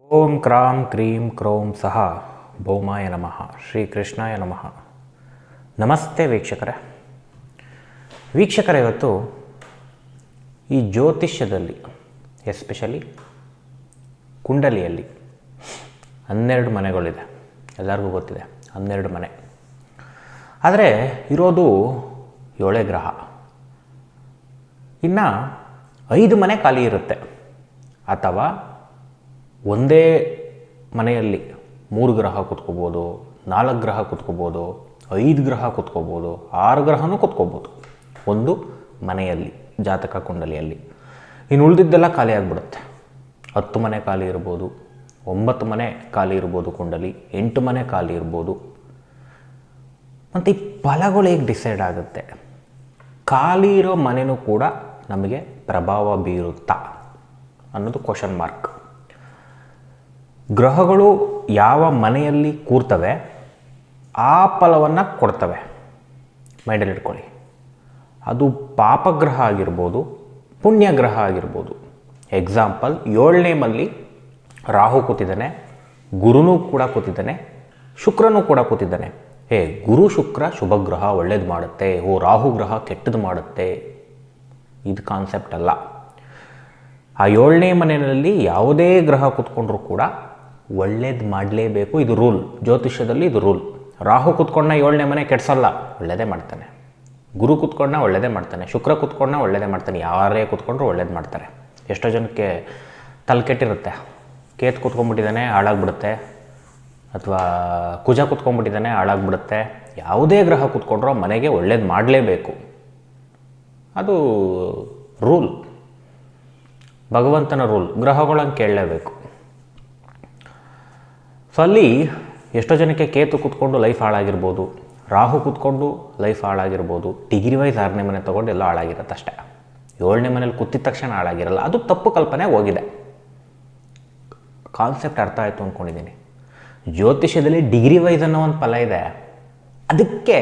ಓಂ ಕ್ರಾಂ cream ಕ್ರೋಂ ಸಹ ಭೌಮಾಯ ನಮಃ, ಶ್ರೀಕೃಷ್ಣಾಯ ನಮಃ. ನಮಸ್ತೆ ವೀಕ್ಷಕರೇ. ವೀಕ್ಷಕರೇ, ಇವತ್ತು ಈ ಜ್ಯೋತಿಷ್ಯದಲ್ಲಿ, ಎಸ್ಪೆಷಲಿ ಕುಂಡಲಿಯಲ್ಲಿ ಹನ್ನೆರಡು ಮನೆಗಳಿದೆ. ಎಲ್ಲರಿಗೂ ಗೊತ್ತಿದೆ, ಹನ್ನೆರಡು ಮನೆ. ಆದರೆ ಇರೋದು ಏಳೇ ಗ್ರಹ. ಇನ್ನು ಐದು ಮನೆ ಖಾಲಿ ಇರುತ್ತೆ. ಅಥವಾ ಒಂದೇ ಮನೆಯಲ್ಲಿ ಮೂರು ಗ್ರಹ ಕುತ್ಕೋಬೋದು, ನಾಲ್ಕು ಗ್ರಹ ಕುತ್ಕೋಬೋದು, ಐದು ಗ್ರಹ ಕುತ್ಕೋಬೋದು, ಆರು ಗ್ರಹನೂ ಕುತ್ಕೋಬೋದು. ಒಂದು ಮನೆಯಲ್ಲಿ, ಜಾತಕ ಕುಂಡಲಿಯಲ್ಲಿ. ಇನ್ನು ಉಳಿದಿದ್ದೆಲ್ಲ ಖಾಲಿ ಆಗಿಬಿಡುತ್ತೆ. ಹತ್ತು ಮನೆ ಖಾಲಿ ಇರ್ಬೋದು, ಒಂಬತ್ತು ಮನೆ ಖಾಲಿ ಇರ್ಬೋದು ಕುಂಡಲಿ, ಎಂಟು ಮನೆ ಖಾಲಿ ಇರ್ಬೋದು. ಮತ್ತು ಈ ಫಲಗಳು ಹೇಗೆ ಡಿಸೈಡ್ ಆಗುತ್ತೆ? ಖಾಲಿ ಇರೋ ಮನೆಯೂ ಕೂಡ ನಮಗೆ ಪ್ರಭಾವ ಬೀರುತ್ತಾ ಅನ್ನೋದು ಕ್ವಶನ್ ಮಾರ್ಕ್ ಗ್ರಹಗಳು ಯಾವ ಮನೆಯಲ್ಲಿ ಕೂರ್ತವೆ, ಆ ಫಲವನ್ನು ಕೊಡ್ತವೆ. ಮೈಂಡಲ್ಲಿ ಇಟ್ಕೊಳ್ಳಿ. ಅದು ಪಾಪಗ್ರಹ ಆಗಿರ್ಬೋದು, ಪುಣ್ಯಗ್ರಹ ಆಗಿರ್ಬೋದು. ಎಕ್ಸಾಂಪಲ್ ಏಳನೇ ಮಲ್ಲಿ ರಾಹು ಕೂತಿದ್ದಾನೆ, ಗುರುನೂ ಕೂಡ ಕೂತಿದ್ದಾನೆ, ಶುಕ್ರನೂ ಕೂಡ ಕೂತಿದ್ದಾನೆ. ಏ ಗುರು ಶುಕ್ರ ಶುಭ ಗ್ರಹ ಒಳ್ಳೇದು ಮಾಡುತ್ತೆ, ಓ ರಾಹು ಗ್ರಹ ಕೆಟ್ಟದ್ದು ಮಾಡುತ್ತೆ. ಇದು ಕಾನ್ಸೆಪ್ಟ್ ಅಲ್ಲ. ಆ ಏಳನೇ ಮನೆಯಲ್ಲಿ ಯಾವುದೇ ಗ್ರಹ ಕೂತ್ಕೊಂಡ್ರೂ ಕೂಡ ಒಳ್ಳೇದು ಮಾಡಲೇಬೇಕು, ಇದು ರೂಲ್. ಜ್ಯೋತಿಷ್ಯದಲ್ಲಿ ಇದು ರೂಲ್. ರಾಹು ಕೂತ್ಕೊಂಡ ಏಳನೇ ಮನೆ ಕೆಡ್ಸಲ್ಲ ಒಳ್ಳೆಯದೇ ಮಾಡ್ತಾನೆ. ಗುರು ಕೂತ್ಕೊಂಡ ಒಳ್ಳೆಯದೇ ಮಾಡ್ತಾನೆ. ಶುಕ್ರ ಕೂತ್ಕೊಂಡ ಒಳ್ಳೆಯದೇ ಮಾಡ್ತಾನೆ. ಯಾರೇ ಕೂತ್ಕೊಂಡ್ರು ಒಳ್ಳೇದು ಮಾಡ್ತಾರೆ. ಎಷ್ಟೋ ಜನಕ್ಕೆ ತಲೆ ಕೆಟ್ಟಿರುತ್ತೆ. ಕೇತ್ ಕೂತ್ಕೊಂಡ್ಬಿಟ್ಟಿದ್ದಾನೆ, ಹಾಳಾಗ್ಬಿಡುತ್ತೆ. ಅಥವಾ ಕುಜ ಕೂತ್ಕೊಂಡ್ಬಿಟ್ಟಿದ್ದಾನೆ, ಹಾಳಾಗ್ಬಿಡುತ್ತೆ. ಯಾವುದೇ ಗ್ರಹ ಕೂತ್ಕೊಂಡ್ರೂ ಮನೆಗೆ ಒಳ್ಳೇದು ಮಾಡಲೇಬೇಕು. ಅದು ರೂಲ್. ಭಗವಂತನ ರೂಲ್. ಗ್ರಹಗಳನ್ನು ಕೇಳಲೇಬೇಕು. ಸೊ ಅಲ್ಲಿ ಎಷ್ಟೋ ಜನಕ್ಕೆ ಕೇತು ಕೂತ್ಕೊಂಡು ಲೈಫ್ ಹಾಳಾಗಿರ್ಬೋದು, ರಾಹು ಕೂತ್ಕೊಂಡು ಲೈಫ್ ಹಾಳಾಗಿರ್ಬೋದು, ಡಿಗ್ರಿ ವೈಸ್ ಆರನೇ ಮನೆ ತೊಗೊಂಡು ಎಲ್ಲ ಹಾಳಾಗಿರುತ್ತೆ ಅಷ್ಟೇ. ಏಳನೇ ಮನೇಲಿ ಕೂತಿದ ತಕ್ಷಣ ಹಾಳಾಗಿರಲ್ಲ. ಅದು ತಪ್ಪು ಕಲ್ಪನೆ ಹೋಗಿದೆ. ಕಾನ್ಸೆಪ್ಟ್ ಅರ್ಥ ಆಯಿತು ಅಂದ್ಕೊಂಡಿದ್ದೀನಿ ಜ್ಯೋತಿಷ್ಯದಲ್ಲಿ ಡಿಗ್ರಿ ವೈಸ್ ಅನ್ನೋ ಒಂದು ಫಲ ಇದೆ. ಅದಕ್ಕೆ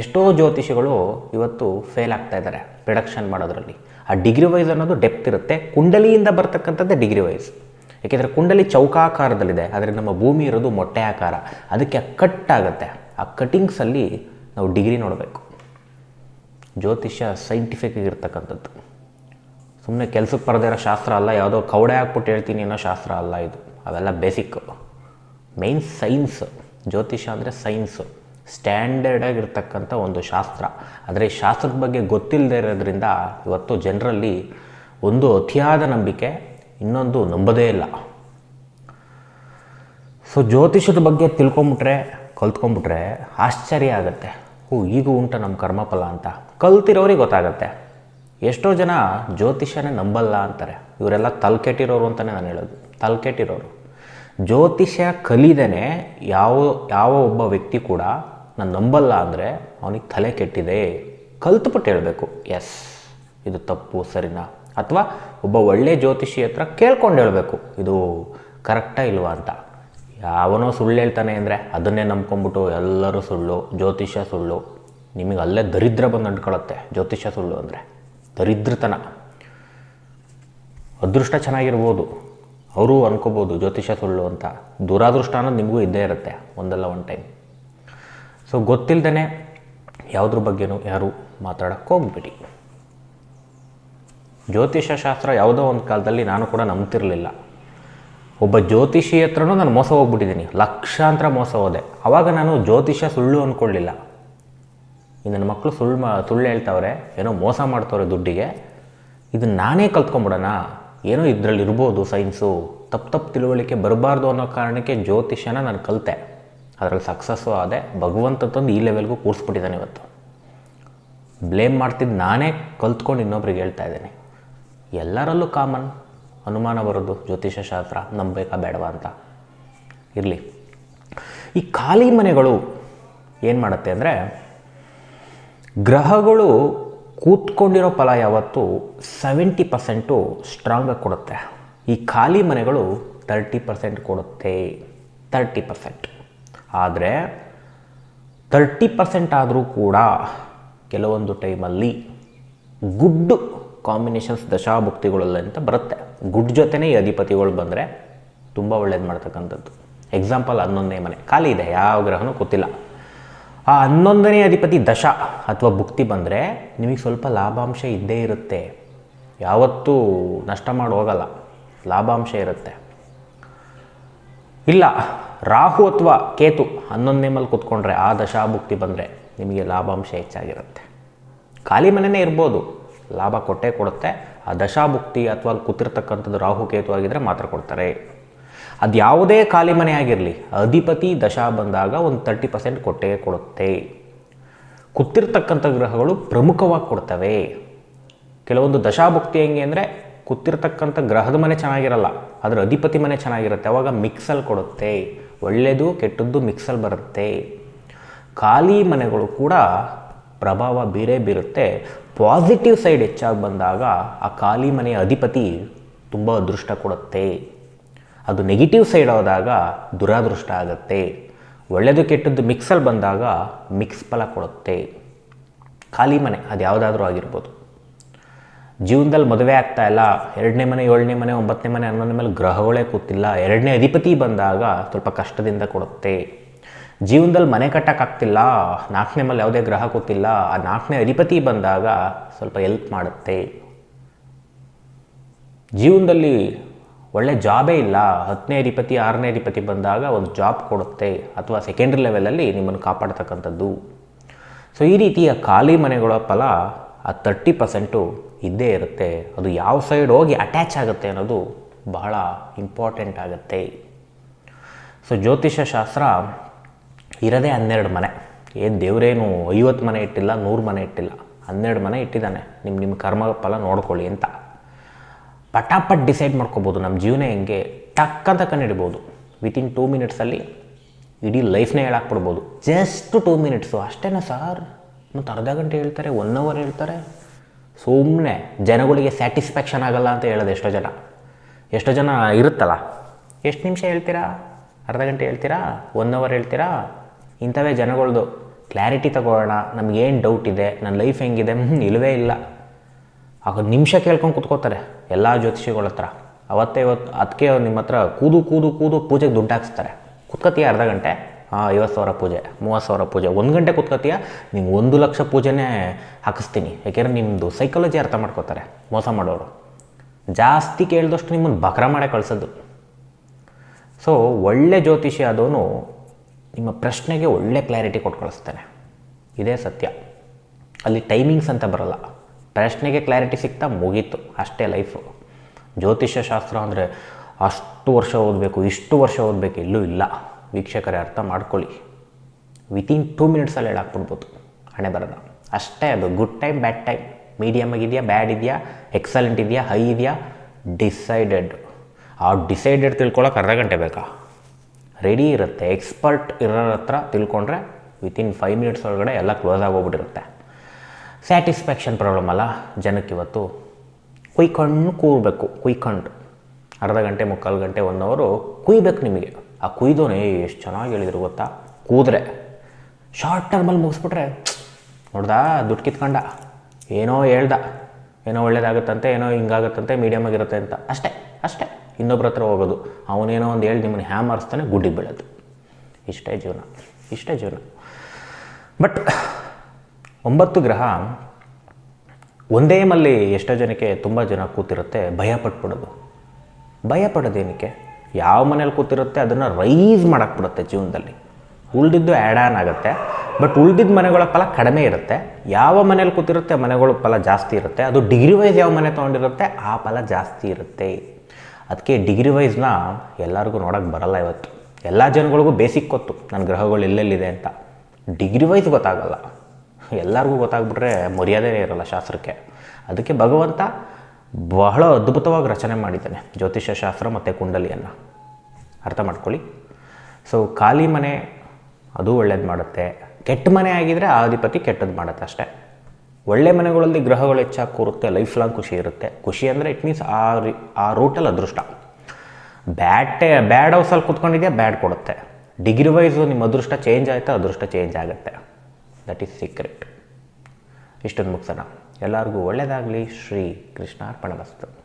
ಎಷ್ಟೋ ಜ್ಯೋತಿಷಿಗಳು ಇವತ್ತು ಫೇಲ್ ಆಗ್ತಾ ಇದ್ದಾರೆ ಪ್ರೊಡಕ್ಷನ್ ಮಾಡೋದರಲ್ಲಿ. ಆ ಡಿಗ್ರಿ ವೈಸ್ ಅನ್ನೋದು ಡೆಪ್ತ್ ಇರುತ್ತೆ. ಕುಂಡಲಿಯಿಂದ ಬರ್ತಕ್ಕಂಥದ್ದೇ ಡಿಗ್ರಿ ವೈಸ್ ಏಕೆಂದರೆ ಕುಂಡಲಿ ಚೌಕಾಕಾರದಲ್ಲಿದೆ, ಆದರೆ ನಮ್ಮ ಭೂಮಿ ಇರೋದು ಮೊಟ್ಟೆ ಆಕಾರ ಅದಕ್ಕೆ ಕಟ್ಟಾಗುತ್ತೆ. ಆ ಕಟಿಂಗ್ಸಲ್ಲಿ ನಾವು ಡಿಗ್ರಿ ನೋಡಬೇಕು. ಜ್ಯೋತಿಷ್ಯ ಸೈಂಟಿಫಿಕ್ ಇರ್ತಕ್ಕಂಥದ್ದು ಸುಮ್ಮನೆ ಕೆಲಸಕ್ಕೆ ಬರದೇ ಇರೋ ಶಾಸ್ತ್ರ ಅಲ್ಲ, ಯಾವುದೋ ಕೌಡೆ ಹಾಕ್ಬಿಟ್ಟು ಹೇಳ್ತೀನಿ ಅನ್ನೋ ಶಾಸ್ತ್ರ ಅಲ್ಲ ಇದು. ಅವೆಲ್ಲ ಬೇಸಿಕ್ ಮೇನ್ ಸೈನ್ಸ್ ಜ್ಯೋತಿಷ್ಯ ಅಂದರೆ ಸೈನ್ಸು ಸ್ಟ್ಯಾಂಡರ್ಡಾಗಿರ್ತಕ್ಕಂಥ ಒಂದು ಶಾಸ್ತ್ರ. ಆದರೆ ಶಾಸ್ತ್ರದ ಬಗ್ಗೆ ಗೊತ್ತಿಲ್ಲದೆ ಇರೋದ್ರಿಂದ ಇವತ್ತು ಜನರಲ್ಲಿ ಒಂದು ಅತಿಯಾದ ನಂಬಿಕೆ ಇನ್ನೊಂದು ನಂಬೋದೇ ಇಲ್ಲ. ಸೊ ಜ್ಯೋತಿಷದ ಬಗ್ಗೆ ತಿಳ್ಕೊಂಬಿಟ್ರೆ, ಕಲ್ತ್ಕೊಂಬಿಟ್ರೆ ಆಶ್ಚರ್ಯ ಆಗುತ್ತೆ. ಹೂ, ಈಗ ಉಂಟ ನಮ್ಮ ಕರ್ಮಫಲ ಅಂತ. ಕಲ್ತಿರೋರಿಗೆ ಗೊತ್ತಾಗತ್ತೆ. ಎಷ್ಟೋ ಜನ ಜ್ಯೋತಿಷನೇ ನಂಬಲ್ಲ ಅಂತಾರೆ. ಇವರೆಲ್ಲ ತಲ್ಕೆಟ್ಟಿರೋರು ಅಂತಲೇ ನಾನು ಹೇಳೋದು. ತಲ್ಕೆಟ್ಟಿರೋರು. ಜ್ಯೋತಿಷ್ಯ ಕಲಿದೇನೆ ಯಾವ ಯಾವ ಒಬ್ಬ ವ್ಯಕ್ತಿ ಕೂಡ ನಾನು ನಂಬಲ್ಲ ಅಂದರೆ ಅವನಿಗೆ ತಲೆ ಕೆಟ್ಟಿದೆ. ಕಲ್ತ್ಬಿಟ್ಟು ಹೇಳಬೇಕು. ಎಸ್ ಇದು ತಪ್ಪು, ಸರಿನಾ? ಅಥವಾ ಒಬ್ಬ ಒಳ್ಳೆ ಜ್ಯೋತಿಷಿ ಹತ್ರ ಕೇಳ್ಕೊಂಡು ಹೇಳಬೇಕು, ಇದು ಕರೆಕ್ಟಾ ಇಲ್ವಾ ಅಂತ? ಯಾವನೋ ಸುಳ್ಳು ಹೇಳ್ತಾನೆ ಅಂದರೆ ಅದನ್ನೇ ನಂಬ್ಕೊಂಬಿಟ್ಟು ಎಲ್ಲರೂ ಸುಳ್ಳು, ಜ್ಯೋತಿಷ್ಯ ಸುಳ್ಳು. ನಿಮಗೆ ಅಲ್ಲೇ ದರಿದ್ರ ಬಂದು ಅಂಟ್ಕೊಳ್ಳುತ್ತೆ ಜ್ಯೋತಿಷ್ಯ ಸುಳ್ಳು ಅಂದರೆ. ದರಿದ್ರತನ. ಅದೃಷ್ಟ ಚೆನ್ನಾಗಿರ್ಬೋದು. ಅವರು ಅನ್ಕೋಬೋದು ಜ್ಯೋತಿಷ್ಯ ಸುಳ್ಳು ಅಂತ. ದುರಾದೃಷ್ಟ ಅನ್ನೋದು ನಿಮಗೂ ಇದ್ದೇ ಇರುತ್ತೆ, ಒಂದಲ್ಲ ಒನ್ ಟೈಮ್. ಸೊ ಗೊತ್ತಿಲ್ಲದೇ ಯಾವುದ್ರ ಬಗ್ಗೆನೂ ಯಾರೂ ಮಾತಾಡೋಕ್ಕೆ ಹೋಗ್ಬಿಡಿ. ಜ್ಯೋತಿಷ್ಯ ಶಾಸ್ತ್ರ ಯಾವುದೋ ಒಂದು ಕಾಲದಲ್ಲಿ ನಾನು ಕೂಡ ನಂಬ್ತಿರಲಿಲ್ಲ. ಒಬ್ಬ ಜ್ಯೋತಿಷಿ ಹತ್ರನೂ ನಾನು ಮೋಸ ಹೋಗ್ಬಿಟ್ಟಿದ್ದೀನಿ. ಲಕ್ಷಾಂತರ ಮೋಸ ಹೋದೆ. ಆವಾಗ ನಾನು ಜ್ಯೋತಿಷ್ಯ ಸುಳ್ಳು ಅಂದ್ಕೊಳ್ಳಿಲ್ಲ ಈ ನನ್ನ ಮಕ್ಕಳು ಸುಳ್ಳು ಮಾ, ಸುಳ್ಳು ಹೇಳ್ತಾವ್ರೆ, ಏನೋ ಮೋಸ ಮಾಡ್ತವ್ರೆ ದುಡ್ಡಿಗೆ. ಇದನ್ನು ನಾನೇ ಕಲ್ತ್ಕೊಂಬಿಡೋಣ. ಏನೋ ಇದರಲ್ಲಿ ಇರ್ಬೋದು ಸೈನ್ಸು. ತಪ್ಪು ತಪ್ಪು ತಿಳುವಳಿಕೆ ಬರಬಾರ್ದು ಅನ್ನೋ ಕಾರಣಕ್ಕೆ ಜ್ಯೋತಿಷ್ಯನ ನಾನು ಕಲಿತೆ. ಅದರಲ್ಲಿ ಸಕ್ಸಸ್ಸು ಆದೆ. ಭಗವಂತ ತಂದು ಈ ಲೆವೆಲ್ಗೂ ಕೂರಿಸ್ಬಿಟ್ಟಿದ್ದಾನೆ ಇವತ್ತು. ಬ್ಲೇಮ್ ಮಾಡ್ತಿದ್ದು ನಾನೇ ಕಲ್ತ್ಕೊಂಡು ಇನ್ನೊಬ್ರಿಗೆ ಹೇಳ್ತಾ ಇದ್ದೇನೆ. ಎಲ್ಲರಲ್ಲೂ ಕಾಮನ್ ಅನುಮಾನ ಬರೋದು ಜ್ಯೋತಿಷ ಶಾಸ್ತ್ರ ನಂಬಬೇಕಾ ಬೇಡವಾ ಅಂತ. ಇರಲಿ. ಈ ಖಾಲಿ ಮನೆಗಳು ಏನು ಮಾಡುತ್ತೆ ಅಂದರೆ, ಗ್ರಹಗಳು ಕೂತ್ಕೊಂಡಿರೋ ಫಲ ಯಾವತ್ತು ಸೆವೆಂಟಿ ಪರ್ಸೆಂಟು ಸ್ಟ್ರಾಂಗಾಗಿ ಕೊಡುತ್ತೆ. ಈ ಖಾಲಿ ಮನೆಗಳು ತರ್ಟಿ ಪರ್ಸೆಂಟ್ ಕೊಡುತ್ತೆ. ತರ್ಟಿ ಪರ್ಸೆಂಟ್ ಆದರೆ ತರ್ಟಿ ಪರ್ಸೆಂಟ್ ಆದರೂ ಕೂಡ ಕೆಲವೊಂದು ಟೈಮಲ್ಲಿ ಗುಡ್ ಕಾಂಬಿನೇಷನ್ಸ್ ದಶಾಭುಕ್ತಿಗಳಲ್ಲಿ ಅಂತ ಬರುತ್ತೆ. ಗುಡ್ ಜೊತೆನೇ ಈ ಅಧಿಪತಿಗಳು ಬಂದರೆ ತುಂಬ ಒಳ್ಳೇದು ಮಾಡ್ತಕ್ಕಂಥದ್ದು. ಎಕ್ಸಾಂಪಲ್ ಹನ್ನೊಂದನೇ ಮನೆ. ಖಾಲಿ ಇದೆ, ಯಾವ ಗ್ರಹನೂ ಗೊತ್ತಿಲ್ಲ. ಆ ಹನ್ನೊಂದನೇ ಅಧಿಪತಿ ದಶ ಅಥವಾ ಭುಕ್ತಿ ಬಂದರೆ ನಿಮಗೆ ಸ್ವಲ್ಪ ಲಾಭಾಂಶ ಇದ್ದೇ ಇರುತ್ತೆ. ಯಾವತ್ತೂ ನಷ್ಟ ಮಾಡಿ ಹೋಗಲ್ಲ. ಲಾಭಾಂಶ ಇರುತ್ತೆ. ಇಲ್ಲ, ರಾಹು ಅಥವಾ ಕೇತು ಹನ್ನೊಂದನೇ ಮೇಲೆ ಕೂತ್ಕೊಂಡ್ರೆ ಆ ದಶಾಭುಕ್ತಿ ಬಂದರೆ ನಿಮಗೆ ಲಾಭಾಂಶ ಹೆಚ್ಚಾಗಿರುತ್ತೆ. ಖಾಲಿ ಮನೆಯೇ ಇರ್ಬೋದು. ಲಾಭ ಕೊಟ್ಟೇ ಕೊಡುತ್ತೆ. ಆ ದಶಾಭುಕ್ತಿ ಅಥವಾ ಅಲ್ಲಿ ಕೂತಿರ್ತಕ್ಕಂಥದ್ದು ರಾಹುಕೇತು ಆಗಿದ್ರೆ ಮಾತ್ರ ಕೊಡ್ತಾರೆ. ಅದು ಯಾವುದೇ ಖಾಲಿ ಮನೆ ಆಗಿರಲಿ, ಅಧಿಪತಿ ದಶಾ ಬಂದಾಗ ಒಂದು ತರ್ಟಿ ಪರ್ಸೆಂಟ್ ಕೊಟ್ಟೇ ಕೊಡುತ್ತೆ. ಕೂತಿರ್ತಕ್ಕಂಥ ಗ್ರಹಗಳು ಪ್ರಮುಖವಾಗಿ ಕೊಡ್ತವೆ. ಕೆಲವೊಂದು ದಶಾಭುಕ್ತಿ ಹೆಂಗೆ ಅಂದರೆ ಕೂತಿರ್ತಕ್ಕಂಥ ಗ್ರಹದ ಮನೆ ಚೆನ್ನಾಗಿರಲ್ಲ ಅದರ ಅಧಿಪತಿ ಮನೆ ಚೆನ್ನಾಗಿರುತ್ತೆ. ಅವಾಗ ಮಿಕ್ಸಲ್ಲಿ ಕೊಡುತ್ತೆ. ಒಳ್ಳೆಯದು ಕೆಟ್ಟದ್ದು ಮಿಕ್ಸಲ್ಲಿ ಬರುತ್ತೆ. ಖಾಲಿ ಮನೆಗಳು ಕೂಡ ಪ್ರಭಾವ ಬೀರೇ ಬೀರುತ್ತೆ. ಪಾಸಿಟಿವ್ ಸೈಡ್ ಹೆಚ್ಚಾಗಿ ಬಂದಾಗ ಆ ಖಾಲಿ ಮನೆಯ ಅಧಿಪತಿ ತುಂಬ ಅದೃಷ್ಟ ಕೊಡುತ್ತೆ. ಅದು ನೆಗೆಟಿವ್ ಸೈಡ್ ಹೋದಾಗ ದುರಾದೃಷ್ಟ ಆಗುತ್ತೆ. ಒಳ್ಳೆಯದು ಕೆಟ್ಟದ್ದು ಮಿಕ್ಸಲ್ಲಿ ಬಂದಾಗ ಮಿಕ್ಸ್ ಫಲ ಕೊಡುತ್ತೆ. ಖಾಲಿ ಮನೆ, ಅದು ಯಾವುದಾದ್ರೂ ಆಗಿರ್ಬೋದು. ಜೀವನದಲ್ಲಿ ಮದುವೆ ಆಗ್ತಾ ಇಲ್ಲ, ಎರಡನೇ ಮನೆ, ಏಳನೇ ಮನೆ, ಒಂಬತ್ತನೇ ಮನೆ ಹನ್ನೊಂದನೇ ಮೇಲೆ ಗ್ರಹಗಳೇ ಕೂತಿಲ್ಲ, ಎರಡನೇ ಅಧಿಪತಿ ಬಂದಾಗ ಸ್ವಲ್ಪ ಕಷ್ಟದಿಂದ ಕೊಡುತ್ತೆ. ಜೀವನದಲ್ಲಿ ಮನೆ ಕಟ್ಟೋಕ್ಕಾಗ್ತಿಲ್ಲ ನಾಲ್ಕನೇ ಮೇಲೆ ಯಾವುದೇ ಗ್ರಹ ಕೂತಿಲ್ಲ, ಆ ನಾಲ್ಕನೇ ಅಧಿಪತಿ ಬಂದಾಗ ಸ್ವಲ್ಪ ಎಲ್ಪ್ ಮಾಡುತ್ತೆ. ಜೀವನದಲ್ಲಿ ಒಳ್ಳೆ ಜಾಬೇ ಇಲ್ಲ, ಹತ್ತನೇ ಅಧಿಪತಿ, ಆರನೇ ಅಧಿಪತಿ ಬಂದಾಗ ಒಂದು ಜಾಬ್ ಕೊಡುತ್ತೆ, ಅಥವಾ ಸೆಕೆಂಡ್ರಿ ಲೆವೆಲಲ್ಲಿ ನಿಮ್ಮನ್ನು ಕಾಪಾಡ್ತಕ್ಕಂಥದ್ದು. ಸೊ ಈ ರೀತಿಯ ಖಾಲಿ ಮನೆಗಳ ಫಲ ಆ ತರ್ಟಿ ಪರ್ಸೆಂಟು ಇದ್ದೇ ಇರುತ್ತೆ. ಅದು ಯಾವ ಸೈಡ್ ಹೋಗಿ ಅಟ್ಯಾಚ್ ಆಗುತ್ತೆ ಅನ್ನೋದು ಬಹಳ ಇಂಪಾರ್ಟೆಂಟ್ ಆಗುತ್ತೆ. ಸೊ ಜ್ಯೋತಿಷ್ಯ ಶಾಸ್ತ್ರ ಇರೋದೇ ಹನ್ನೆರಡು ಮನೆ. ಏನು ದೇವರೇನು ಐವತ್ತು ಮನೆ ಇಟ್ಟಿಲ್ಲ, ನೂರು ಮನೆ ಇಟ್ಟಿಲ್ಲ. ಹನ್ನೆರಡು ಮನೆ ಇಟ್ಟಿದ್ದಾನೆ. ನಿಮ್ಮ ನಿಮ್ಮ ಕರ್ಮ ಫಲ ನೋಡ್ಕೊಳ್ಳಿ ಅಂತ. ಪಟಾಪಟ್ ಡಿಸೈಡ್ ಮಾಡ್ಕೋಬೋದು. ನಮ್ಮ ಜೀವನ ಹೆಂಗೆ? ಟಕ್ ಅಂತ ಕಂಡುಹಿಡ್ಬೋದು ವಿತಿನ್ ಟೂ ಮಿನಿಟ್ಸಲ್ಲಿ ಇಡೀ ಲೈಫ್ನೇ ಹೇಳಾಕ್ಬಿಡ್ಬೋದು. ಜಸ್ಟ್ ಟೂ ಮಿನಿಟ್ಸು ಅಷ್ಟೇನಾ ಸರ್? ಮತ್ತು ಅರ್ಧ ಗಂಟೆ ಹೇಳ್ತಾರೆ ಒನ್ ಅವರ್ ಹೇಳ್ತಾರೆ. ಸುಮ್ಮನೆ ಜನಗಳಿಗೆ ಸ್ಯಾಟಿಸ್ಫ್ಯಾಕ್ಷನ್ ಆಗಲ್ಲ ಅಂತ ಹೇಳೋದು ಎಷ್ಟೋ ಜನ. ಎಷ್ಟೋ ಜನ ಇರುತ್ತಲ್ಲ? ಎಷ್ಟು ನಿಮಿಷ ಹೇಳ್ತೀರಾ? ಅರ್ಧ ಗಂಟೆ ಹೇಳ್ತೀರಾ? ಒನ್ ಅವರ್ ಹೇಳ್ತೀರಾ? ಇಂಥವೇ ಜನಗಳದು ಕ್ಲಾರಿಟಿ ತಗೊಳ್ಳೋಣ, ನಮಗೇನು ಡೌಟ್ ಇದೆ ನನ್ನ ಲೈಫ್ ಹೆಂಗಿದೆ ಇಲ್ಲವೇ ಇಲ್ಲ. ಆಗ ನಿಮಿಷ ಕೇಳ್ಕೊಂಡು ಕುತ್ಕೋತಾರೆ ಎಲ್ಲ ಜ್ಯೋತಿಷಿಗಳ ಹತ್ರ. ಅವತ್ತೇ ಇವತ್ತು ಅದಕ್ಕೆ ನಿಮ್ಮ ಹತ್ರ ಕೂದು ಕೂದು ಕೂದು ಪೂಜೆಗೆ ದುಡ್ಡು ಹಾಕ್ಸ್ತಾರೆ. ಕುತ್ಕೋತೀಯ ಅರ್ಧ ಗಂಟೆ? ಹಾಂ, ಐವತ್ತು ಸಾವಿರ ಪೂಜೆ, ಮೂವತ್ತು ಸಾವಿರ ಪೂಜೆ. ಒಂದು ಗಂಟೆ ಕುತ್ಕೋತೀಯ ನಿಮ್ಗೆ ಒಂದು ಲಕ್ಷ ಪೂಜೆನೇ ಹಾಕಿಸ್ತೀನಿ. ಯಾಕೆಂದ್ರೆ ನಿಮ್ಮದು ಸೈಕಾಲಜಿ ಅರ್ಥ ಮಾಡ್ಕೋತಾರೆ, ಮೋಸ ಮಾಡೋರು. ಜಾಸ್ತಿ ಕೇಳಿದಷ್ಟು ನಿಮ್ಮನ್ನು ಬಕ್ರ ಮಾಡೇ ಕಳಿಸೋದು. ಸೊ ಒಳ್ಳೆ ಜ್ಯೋತಿಷಿ ಆದವನು ನಿಮ್ಮ ಪ್ರಶ್ನೆಗೆ ಒಳ್ಳೆ ಕ್ಲಾರಿಟಿ ಕೊಟ್ಟು ಕಳಿಸ್ತಾನೆ ಇದೇ ಸತ್ಯ. ಅಲ್ಲಿ ಟೈಮಿಂಗ್ಸ್ ಅಂತ ಬರಲ್ಲ. ಪ್ರಶ್ನೆಗೆ ಕ್ಲಾರಿಟಿ ಸಿಗ್ತಾ ಮುಗೀತು. ಅಷ್ಟೇ ಲೈಫು ಜ್ಯೋತಿಷ್ಯ ಶಾಸ್ತ್ರ ಅಂದರೆ ಅಷ್ಟು ವರ್ಷ ಓದಬೇಕು, ಇಷ್ಟು ವರ್ಷ ಓದಬೇಕು ಎಲ್ಲೂ ಇಲ್ಲ. ವೀಕ್ಷಕರೇ, ಅರ್ಥ ಮಾಡ್ಕೊಳ್ಳಿ. ವಿತಿನ್ ಟೂ ಮಿನಿಟ್ಸಲ್ಲಿ ಹೇಳಾಕ್ಬಿಡ್ಬೋದು. ಹಣೆ ಬರೋದ. ಅಷ್ಟೇ ಅದು. Good time bad time medium ಆಗಿದೆಯಾ ಬ್ಯಾಡ್ ಇದೆಯಾ ಎಕ್ಸಲೆಂಟ್ ಇದೆಯಾ ಹೈ ಇದೆಯಾ? ಡಿಸೈಡೆಡ್ ಆ ಡಿಸೈಡೆಡ್ ತಿಳ್ಕೊಳಕ್ಕೆ ಅರ್ಧ ಗಂಟೆ ಬೇಕಾ? ರೆಡಿ ಇರುತ್ತೆ. ಎಕ್ಸ್ಪರ್ಟ್ ಇರೋರ ಹತ್ರ ತಿಳ್ಕೊಂಡ್ರೆ ವಿತಿನ್ ಫೈವ್ ಮಿನಿಟ್ಸ್ ಒಳಗಡೆ ಎಲ್ಲ ಕ್ಲೋಸ್ ಆಗೋಗ್ಬಿಟ್ಟಿರುತ್ತೆ. ಸ್ಯಾಟಿಸ್ಫ್ಯಾಕ್ಷನ್ ಪ್ರಾಬ್ಲಮ್ ಅಲ್ಲ. ಜನಕ್ಕೆ ಇವತ್ತು ಕುಯ್ಕೊಂಡು ಕೂರಬೇಕು. ಕುಯ್ಕೊಂಡು ಅರ್ಧ ಗಂಟೆ, ಮುಕ್ಕಾಲು ಗಂಟೆ ಒನ್ ಅವರು ಕುಯ್ಬೇಕು ನಿಮಗೆ. ಆ ಕುಯ್ದೋನೆ ಎಷ್ಟು ಚೆನ್ನಾಗಿ ಹೇಳಿದ್ರು ಗೊತ್ತಾ? ಕೂದ್ರೆ. ಶಾರ್ಟ್ ಟರ್ಮಲ್ಲಿ ಮುಗಿಸ್ಬಿಟ್ರೆ, ನೋಡ್ದಾ, ದುಡ್ಡು ಕಿತ್ಕೊಂಡ. ಏನೋ ಹೇಳ್ದ. ಏನೋ ಒಳ್ಳೇದಾಗುತ್ತಂತೆ, ಏನೋ ಹಿಂಗಾಗುತ್ತಂತೆ ಮೀಡಿಯಮ್ ಆಗಿರುತ್ತೆ ಅಂತ. ಅಷ್ಟೇ ಅಷ್ಟೇ. ಇನ್ನೊಬ್ರ ಹತ್ರ ಹೋಗೋದು. ಅವನೇನೋ ಒಂದು ಹೇಳಿ ನಿಮ್ಮನ್ನು ಹ್ಯಾಮರ್ಸ್ತಾನೆ ಗುಡ್ಡಿಗೆ ಬೀಳೋದು. ಇಷ್ಟೇ ಜೀವನ. ಇಷ್ಟೇ ಜೀವನ. ಬಟ್ ಒಂಬತ್ತು ಗ್ರಹ ಒಂದೇ ಮಲ್ಲಿ ಎಷ್ಟೋ ಜನಕ್ಕೆ ತುಂಬ ಜನ ಕೂತಿರುತ್ತೆ ಭಯ ಪಟ್ಬಿಡೋದು ಭಯ ಪಡೋದೇನಕ್ಕೆ ಯಾವ ಮನೇಲಿ ಕೂತಿರುತ್ತೆ, ಅದನ್ನು ರೈಸ್ ಮಾಡಾಕ್ಬಿಡುತ್ತೆ ಜೀವನದಲ್ಲಿ. ಉಳಿದಿದ್ದು ಆ್ಯಡ್ ಆನ್ ಆಗುತ್ತೆ. ಬಟ್ ಉಳ್ದಿದ್ದ ಮನೆಗಳ ಫಲ ಕಡಿಮೆ ಇರುತ್ತೆ. ಯಾವ ಮನೇಲಿ ಕೂತಿರುತ್ತೆ, ಮನೆಗಳ ಫಲ ಜಾಸ್ತಿ ಇರುತ್ತೆ. ಅದು ಡಿಗ್ರಿ ವೈಸ್ ಯಾವ ಮನೆ ತೊಗೊಂಡಿರುತ್ತೆ, ಆ ಫಲ ಜಾಸ್ತಿ ಇರುತ್ತೆ. ಅದಕ್ಕೆ ಡಿಗ್ರಿ ವೈಸ್ನ ಎಲ್ಲರಿಗೂ ನೋಡೋಕ್ಕೆ ಬರಲ್ಲ ಇವತ್ತು. ಎಲ್ಲ ಜನಗಳಿಗೂ ಬೇಸಿಕ್ ಗೊತ್ತು ನನ್ನ ಗ್ರಹಗಳು ಎಲ್ಲೆಲ್ಲಿದೆ ಅಂತ. ಡಿಗ್ರಿ ವೈಸ್ ಗೊತ್ತಾಗಲ್ಲ. ಎಲ್ಲರಿಗೂ ಗೊತ್ತಾಗ್ಬಿಟ್ರೆ ಮರ್ಯಾದೆ ಇರಲ್ಲ ಶಾಸ್ತ್ರಕ್ಕೆ. ಅದಕ್ಕೆ ಭಗವಂತ ಬಹಳ ಅದ್ಭುತವಾಗಿ ರಚನೆ ಮಾಡಿದ್ದಾನೆ ಜ್ಯೋತಿಷ್ಯ ಶಾಸ್ತ್ರ ಮತ್ತು ಕುಂಡಲಿಯನ್ನು. ಅರ್ಥ ಮಾಡ್ಕೊಳ್ಳಿ. ಸೊ ಖಾಲಿ ಮನೆ ಅದು ಒಳ್ಳೇದು ಮಾಡುತ್ತೆ. ಕೆಟ್ಟ ಮನೆ ಆಗಿದ್ದರೆ ಆ ಅಧಿಪತಿ ಕೆಟ್ಟದ್ದು ಮಾಡುತ್ತೆ ಅಷ್ಟೇ. ಒಳ್ಳೆ ಮನೆಗಳಲ್ಲಿ ಗ್ರಹಗಳು ಹೆಚ್ಚಾಗಿ ಕೂರುತ್ತೆ ಲೈಫ್ ಲಾಂಗ್ ಖುಷಿ ಇರುತ್ತೆ. ಖುಷಿ ಅಂದರೆ ಇಟ್ ಮೀನ್ಸ್ ಆ ರಿ, ಆ ರೂಟಲ್ಲಿ ಅದೃಷ್ಟ. ಬ್ಯಾಡ್ ಟೇ ಬ್ಯಾಡ್ ಹೌಸಲ್ಲಿ ಕುತ್ಕೊಂಡಿದೆಯಾ ಬ್ಯಾಡ್ ಕೊಡುತ್ತೆ. ಡಿಗ್ರಿ ವೈಸು ನಿಮ್ಮ ಅದೃಷ್ಟ ಚೇಂಜ್ ಆಯಿತಾ, ಅದೃಷ್ಟ ಚೇಂಜ್ ಆಗುತ್ತೆ. ದಟ್ ಈಸ್ ಸೀಕ್ರೆಟ್ ಇಷ್ಟೊಂದು ಮುಗಿಸೋಣ. ಎಲ್ಲರಿಗೂ ಒಳ್ಳೆಯದಾಗಲಿ ಶ್ರೀ ಕೃಷ್ಣಾರ್ಪಣ ವಸ್ತು.